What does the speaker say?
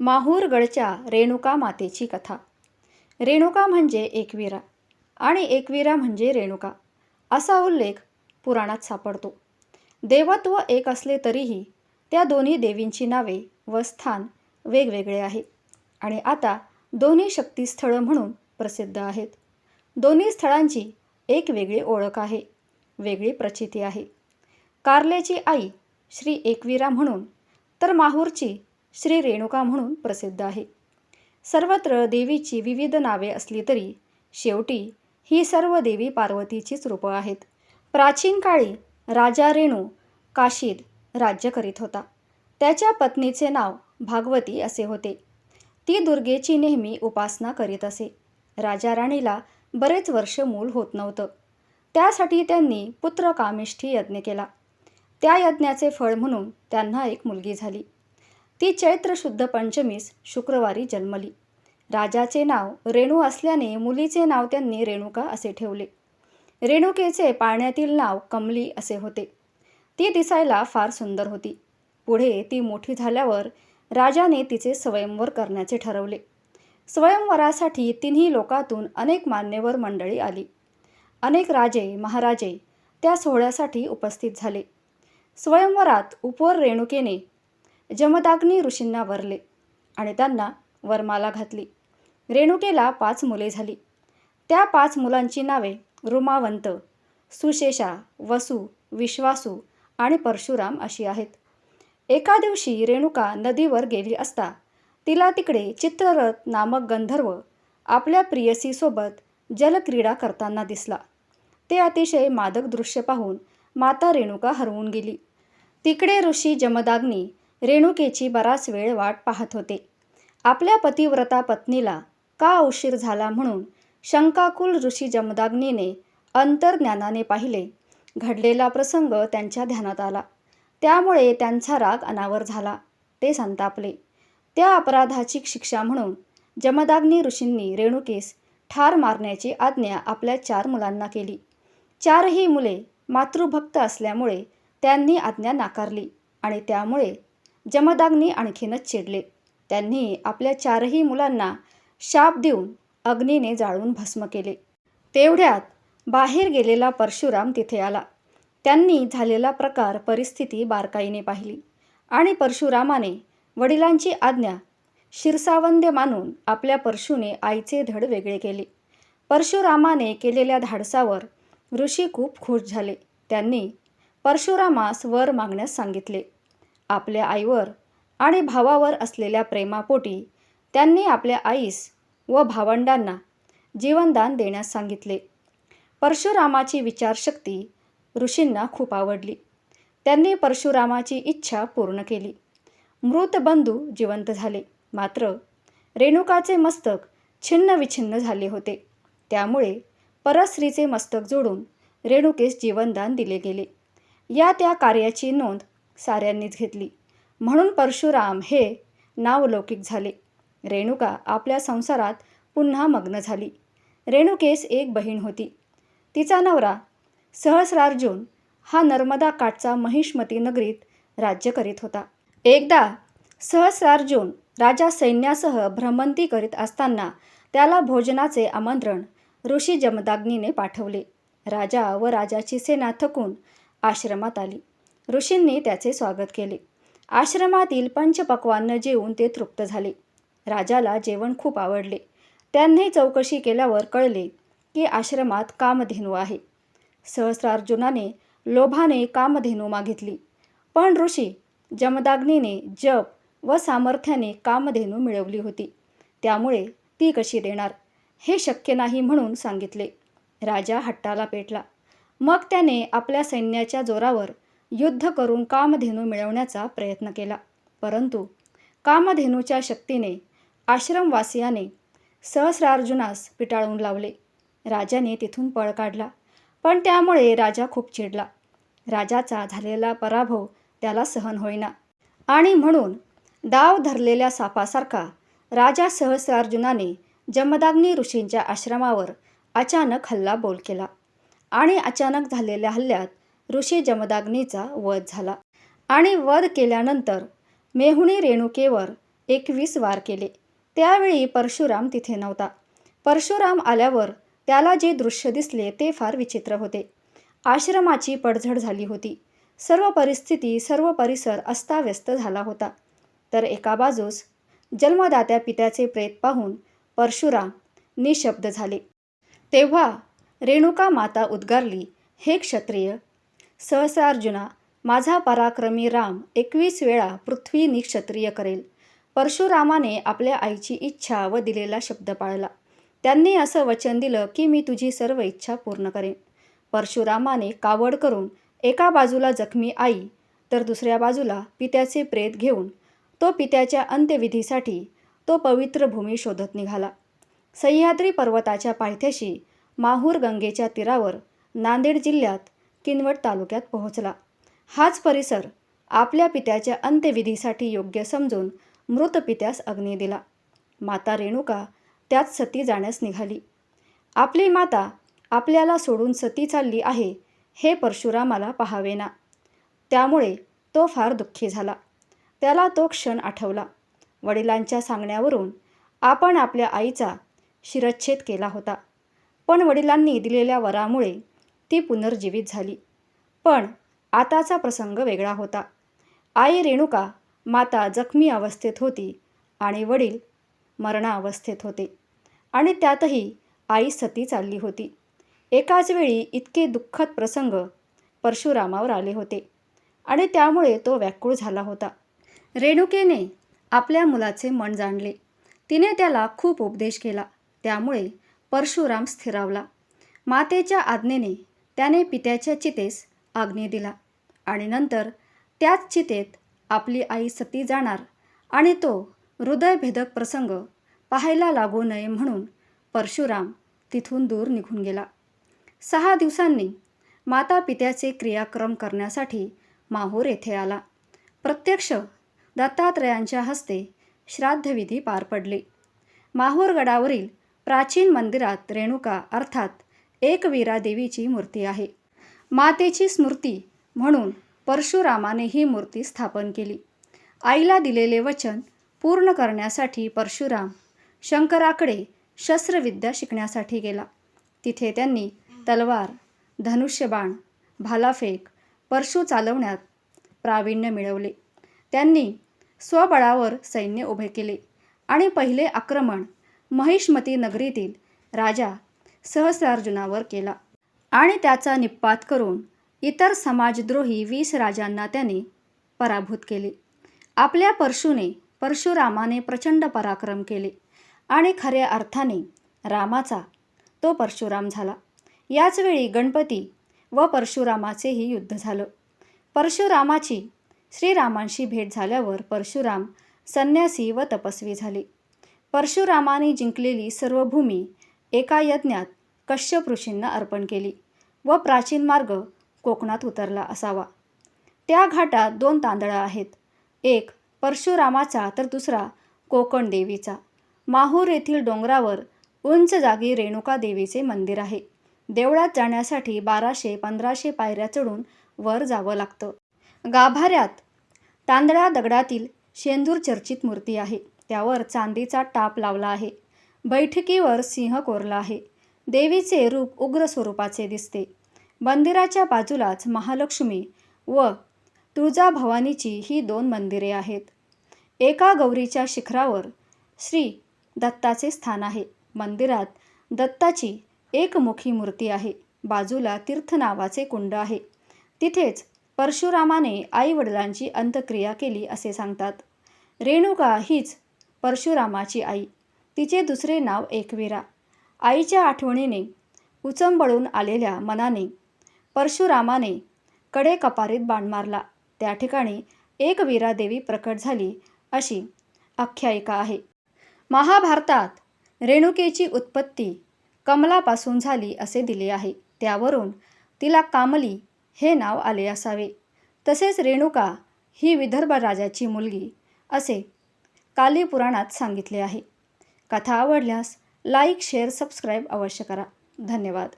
माहूरगडच्या रेणुका मातेची कथा. रेणुका म्हणजे एकवीरा आणि एकवीरा म्हणजे रेणुका असा उल्लेख पुराणात सापडतो. देवत्व एक असले तरीही त्या दोन्ही देवींची नावे व स्थान वेगवेगळे आहे आणि आता दोन्ही शक्तीस्थळं म्हणून प्रसिद्ध आहेत. दोन्ही स्थळांची एक वेगळी ओळख आहे वेगळी प्रचिती आहे. कार्लेची आई श्री एकवीरा म्हणून तर माहूरची श्री रेणुका म्हणून प्रसिद्ध आहे. सर्वत्र देवीची विविध नावे असली तरी शेवटी ही सर्व देवी पार्वतीचीच रूपं आहेत. प्राचीन काळी राजा रेणू काशीत राज्य करीत होता. त्याच्या पत्नीचे नाव भागवती असे होते. ती दुर्गेची नेहमी उपासना करीत असे. राजा राणीला बरेच वर्ष मूल होत नव्हतं. त्यासाठी त्यांनी पुत्र कामिष्ठी यज्ञ केला. त्या यज्ञाचे फळ म्हणून त्यांना एक मुलगी झाली. ती चैत्र शुद्ध पंचमीस शुक्रवारी जन्मली. राजाचे नाव रेणू असल्याने मुलीचे नाव त्यांनी रेणुका असे ठेवले. रेणुकेचे पाळण्यातील नाव कमली असे होते. ती दिसायला फार सुंदर होती. पुढे ती मोठी झाल्यावर राजाने तिचे स्वयंवर करण्याचे ठरवले. स्वयंवरासाठी तिन्ही लोकातून अनेक मान्यवर मंडळी आली. अनेक राजे महाराजे त्या सोहळ्यासाठी उपस्थित झाले. स्वयंवरात उपवर रेणुकेने जमदाग्नी ऋषींना वरले आणि त्यांना वरमाला घातली. रेणुकेला पाच मुले झाली. त्या पाच मुलांची नावे रुमावंत सुशेषा वसु विश्वासू आणि परशुराम अशी आहेत. एका दिवशी रेणुका नदीवर गेली असता तिला तिकडे चित्ररथ नामक गंधर्व आपल्या प्रियसीसोबत जलक्रीडा करताना दिसला. ते अतिशय मादक दृश्य पाहून माता रेणुका हरवून गेली. तिकडे ऋषी जमदाग्नी रेणुकेची बराच वेळ वाट पाहत होते. आपल्या पतिव्रता पत्नीला का उशीर झाला म्हणून शंकाकुल ऋषी जमदाग्नीने अंतर्ज्ञानाने पाहिले. घडलेला प्रसंग त्यांच्या ध्यानात आला. त्यामुळे त्यांचा राग अनावर झाला. ते संतापले. त्या अपराधाची शिक्षा म्हणून जमदाग्नी ऋषींनी रेणुकेस ठार मारण्याची आज्ञा आपल्या चार मुलांना केली. चारही मुले मातृभक्त असल्यामुळे त्यांनी आज्ञा नाकारली आणि त्यामुळे जमदाग्नी आणखीनच चिडले. त्यांनी आपल्या चारही मुलांना शाप देऊन अग्नीने जाळून भस्म केले. तेवढ्यात बाहेर गेलेला परशुराम तिथे आला. त्यांनी झालेला प्रकार परिस्थिती बारकाईने पाहिली आणि परशुरामाने वडिलांची आज्ञा शिरसावंद्य मानून आपल्या परशुने आईचे धड वेगळे केले. परशुरामाने केलेल्या धाडसावर ऋषी खूप खुश झाले. त्यांनी परशुरामास वर मागण्यास सांगितले. आपल्या आईवर आणि भावावर असलेल्या प्रेमापोटी त्यांनी आपल्या आईस व भावंडांना जीवनदान देण्यास सांगितले. परशुरामाची विचारशक्ती ऋषींना खूप आवडली. त्यांनी परशुरामाची इच्छा पूर्ण केली. मृत बंधू जिवंत झाले. मात्र रेणुकाचे मस्तक छिन्न विछिन्न झाले होते. त्यामुळे परस्त्रीचे मस्तक जोडून रेणुकेस जीवनदान दिले गेले. या त्या कार्याची नोंद साऱ्यांनीच घेतली. म्हणून परशुराम हे नावलौकिक झाले. रेणुका आपल्या संसारात पुन्हा मग्न झाली. रेणुकेस एक बहीण होती. तिचा नवरा सहस्रार्जुन हा नर्मदा काठचा महिष्मती नगरीत राज्य करीत होता. एकदा सहस्रार्जुन राजा सैन्यासह भ्रमंती करीत असताना त्याला भोजनाचे आमंत्रण ऋषी जमदाग्नीने पाठवले. राजा व राजाची सेना थकून आश्रमात आली. ऋषींनी त्याचे स्वागत केले. आश्रमातील पंचपक्वान्न जेवून ते तृप्त झाले. राजाला जेवण खूप आवडले. त्यांनी चौकशी केल्यावर कळले की आश्रमात कामधेनू आहे. सहस्रार्जुनाने लोभाने कामधेनू मागितली. पण ऋषी जमदाग्नीने जप व सामर्थ्याने कामधेनू मिळवली होती. त्यामुळे ती कशी देणार? हे शक्य नाही म्हणून सांगितले. राजा हट्टाला पेटला. मग त्याने आपल्या सैन्याच्या जोरावर युद्ध करून कामधेनू मिळवण्याचा प्रयत्न केला. परंतु कामधेनूच्या शक्तीने आश्रमवासियाने सहस्रार्जुनास पिटाळून लावले. राजाने तिथून पळ काढला पण त्यामुळे राजा खूप चिडला. राजाचा झालेला पराभव त्याला सहन होईना. आणि म्हणून डाव धरलेल्या सापासारखा राजा सहस्रार्जुनाने जमदाग्नी ऋषींच्या आश्रमावर अचानक हल्ला बोल केला. आणि अचानक झालेल्या हल्ल्यात ऋषी जमदाग्नीचा वध झाला आणि वध केल्यानंतर मेहुणी रेणुकेवर एकवीस वार केले. त्यावेळी परशुराम तिथे नव्हता. परशुराम आल्यावर त्याला जे दृश्य दिसले ते फार विचित्र होते. आश्रमाची पडझड झाली होती. सर्व परिस्थिती सर्व परिसर अस्ताव्यस्त झाला होता. तर एका बाजूस जन्मदात्या पित्याचे प्रेत पाहून परशुराम निशब्द झाले. तेव्हा रेणुका माता उद्गारली हे क्षत्रिय सहस्रार्जुना माझा पराक्रमी राम एकवीस वेळा पृथ्वी निक्षत्रिय करेल. परशुरामाने आपल्या आईची इच्छा व दिलेला शब्द पाळला. त्यांनी असं वचन दिलं की मी तुझी सर्व इच्छा पूर्ण करेन. परशुरामाने कावड करून एका बाजूला जखमी आई तर दुसऱ्या बाजूला पित्याचे प्रेत घेऊन तो पित्याच्या अंत्यविधीसाठी तो पवित्र भूमी शोधत निघाला. सह्याद्री पर्वताच्या पायथ्याशी माहूर गंगेच्या तीरावर नांदेड जिल्ह्यात किनवट तालुक्यात पोहोचला. हाच परिसर आपल्या पित्याच्या अंत्यविधीसाठी योग्य समजून मृत पित्यास अग्नी दिला. माता रेणुका त्यात सती जाण्यास निघाली. आपली माता आपल्याला सोडून सती चालली आहे हे परशुरामाला पाहावेना. त्यामुळे तो फार दुःखी झाला. त्याला तो क्षण आठवला. वडिलांच्या सांगण्यावरून आपण आपल्या आईचा शिरच्छेद केला होता. पण वडिलांनी दिलेल्या वरामुळे ती पुनर्जीवित झाली. पण आताचा प्रसंग वेगळा होता. आई रेणुका माता जखमी अवस्थेत होती आणि वडील मरणावस्थेत होते. आणि त्यातही आई सती चालली होती. एकाच वेळी इतके दुःखद प्रसंग परशुरामावर आले होते. आणि त्यामुळे तो व्याकुळ झाला होता. रेणुकेने आपल्या मुलाचे मन जाणले. तिने त्याला खूप उपदेश केला. त्यामुळे परशुराम स्थिरावला. मातेच्या आज्ञेने त्याने पित्याच्या चितेस आग्नेय दिला आणि नंतर त्याच चितेत आपली आई सती जाणार आणि तो हृदयभेदक प्रसंग पाहायला लागू नये म्हणून परशुराम तिथून दूर निघून गेला. सहा दिवसांनी माता पित्याचे क्रियाक्रम करण्यासाठी माहूर येथे आला. प्रत्यक्ष दत्तात्रयांच्या हस्ते श्राद्धविधी पार पडली. माहूर गडावरील प्राचीन मंदिरात रेणुका अर्थात एकवीरा देवीची मूर्ती आहे. मातेची स्मृती म्हणून परशुरामाने ही मूर्ती स्थापन केली. आईला दिलेले वचन पूर्ण करण्यासाठी परशुराम शंकराकडे शस्त्रविद्या शिकण्यासाठी गेला. तिथे त्यांनी तलवार धनुष्यबाण भालाफेक परशु चालवण्यात प्रावीण्य मिळवले. त्यांनी स्वबळावर सैन्य उभे केले आणि पहिले आक्रमण महिष्मती नगरीतील राजा सहस्रार्जुनावर केला. आणि त्याचा निप्पात करून इतर समाजद्रोही वीस राजांना त्याने पराभूत केले. आपल्या परशुने परशुरामाने प्रचंड पराक्रम केले आणि खऱ्या अर्थाने रामाचा तो परशुराम झाला. याचवेळी गणपती व परशुरामाचेही युद्ध झालं. परशुरामाची श्रीरामांशी भेट झाल्यावर परशुराम संन्यासी व तपस्वी झाले. परशुरामाने जिंकलेली सर्व भूमी एका यज्ञात कश्यप ऋषींना अर्पण केली व प्राचीन मार्ग कोकणात उतरला असावा. त्या घाटात दोन तांदळा आहेत. एक परशुरामाचा तर दुसरा कोकण देवीचा. माहूर येथील डोंगरावर उंच जागी रेणुका देवीचे मंदिर आहे. देवळात जाण्यासाठी बाराशे पंधराशे पायऱ्या चढून वर जावं लागतं. गाभाऱ्यात तांदळा दगडातील शेंदूर चर्चित मूर्ती आहे. त्यावर चांदीचा टाप लावला आहे. बैठकीवर सिंह कोरला आहे. देवीचे रूप उग्र स्वरूपाचे दिसते. मंदिराच्या बाजूलाच महालक्ष्मी व तुळजाभवानीची ही दोन मंदिरे आहेत. एका गौरीच्या शिखरावर श्री दत्ताचे स्थान आहे. मंदिरात दत्ताची एकमुखी मूर्ती आहे. बाजूला तीर्थ नावाचे कुंड आहे. तिथेच परशुरामाने आई वडिलांची अंत्यक्रिया केली असे सांगतात. रेणुका हीच परशुरामाची आई. तिचे दुसरे नाव एकवीरा. आईच्या आठवणीने उचंबळून आलेल्या मनाने परशुरामाने कडे कपारीत बाण मारला. त्या ठिकाणी एकवीरा देवी प्रकट झाली अशी आख्यायिका आहे. महाभारतात रेणुकेची उत्पत्ती कमलापासून झाली असे दिले आहे. त्यावरून तिला कामली हे नाव आले असावे. तसेच रेणुका ही विदर्भ राजाची मुलगी असे कालीपुराणात सांगितले आहे. कथा आवडल्यास लाईक शेअर सबस्क्राईब अवश्य करा. धन्यवाद.